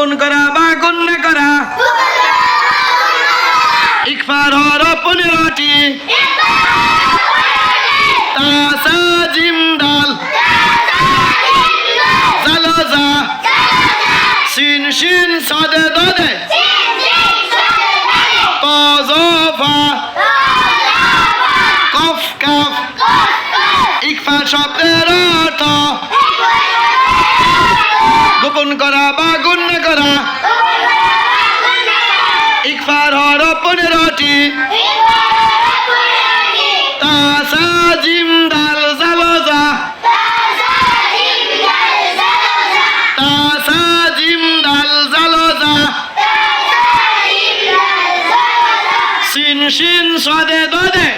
গোপন করা বা গুন্না করা? ইকফার কাফ ইকফা শব্দের অর্থ গোপন করা বা গুণ্য করা। ইকফার হর পনেরোটি তাসা জিমদাল জালজা। তাসা জিমদাল জালজা। সিন শিন সাদে দদে।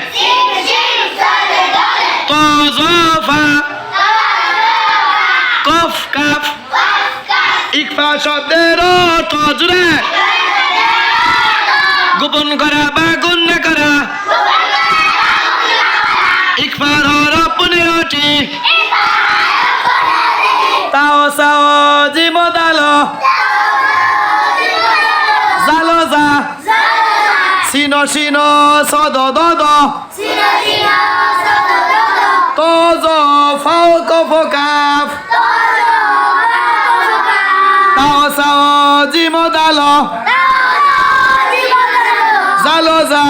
ইকফা শব্দের জুড়ে গোপন করা বা গুণ্য করা। ইকফার হর পনেরোটি তাও সাও জিমদালো জালো যা। সিনো সিনো সদ দদ। জিমদালো জালো যা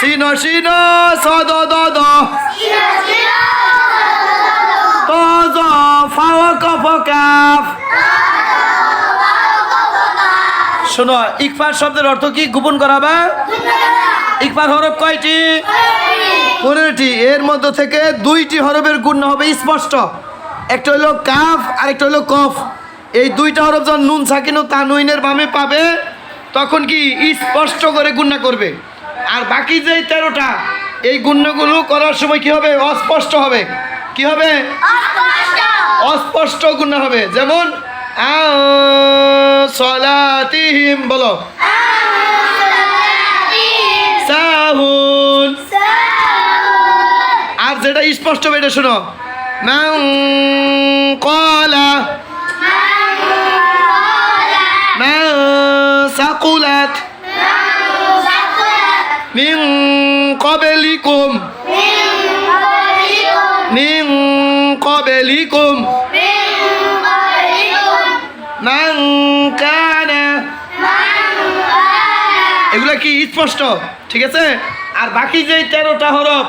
সিনো সিনো সদ শোনো ইকফার শব্দের অর্থ কি? গোপন করা বা ইকফার হরফ কয়টি? পনেরোটি। এর মধ্য থেকে দুইটি হরফের গুণ হবে স্পষ্ট। একটা হলো কাফ আর একটা হলো কফ। এই দুইটা হরফ যখন নুন সাকিন ও তানুইনের বামে পাবে তখন কি স্পষ্ট করে গুণনা করবে। আর বাকি যে তেরোটা এই গুণ্যগুলো করার সময় কি হবে? অস্পষ্ট হবে। কি হবে? অস্পষ্ট গুণা হবে। যেমন সলাতিহিম বলো। সাহুন। আর যেটা স্পষ্ট হবে এটা শোনো। মান মিন কবেলিকুম। মিন কবেলিকুম। মান কানা। এগুলো কি স্পষ্ট? ঠিক আছে? আর বাকি যে তেরোটা হরফ,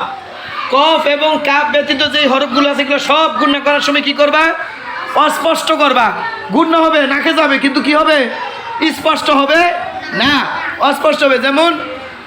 কফ এবং কাপ ব্যতীত যে হরফগুলো আছে, এগুলো সব গুণনা করার সময় কি করবা? অস্পষ্ট করবা। গুণ্য হবে, নাকে যাবে, কিন্তু কি হবে? স্পষ্ট হবে? না, অস্পষ্ট হবে। যেমন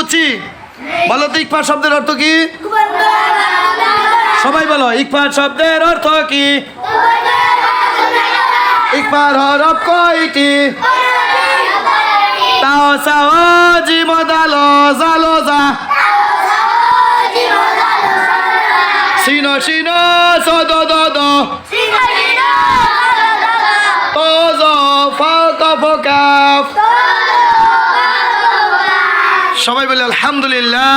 বুঝছি বলো তো ইকফার শব্দের অর্থ কি? সবাই বলো ইকফার শব্দের অর্থ কি? ইকফার হরফ কয়টি? তাও সাও জিমদালো জালো যা সিনো সিনো সদ দদ তোজ ফাও কফ কাফ সবাই বলে আলহামদুলিল্লাহ।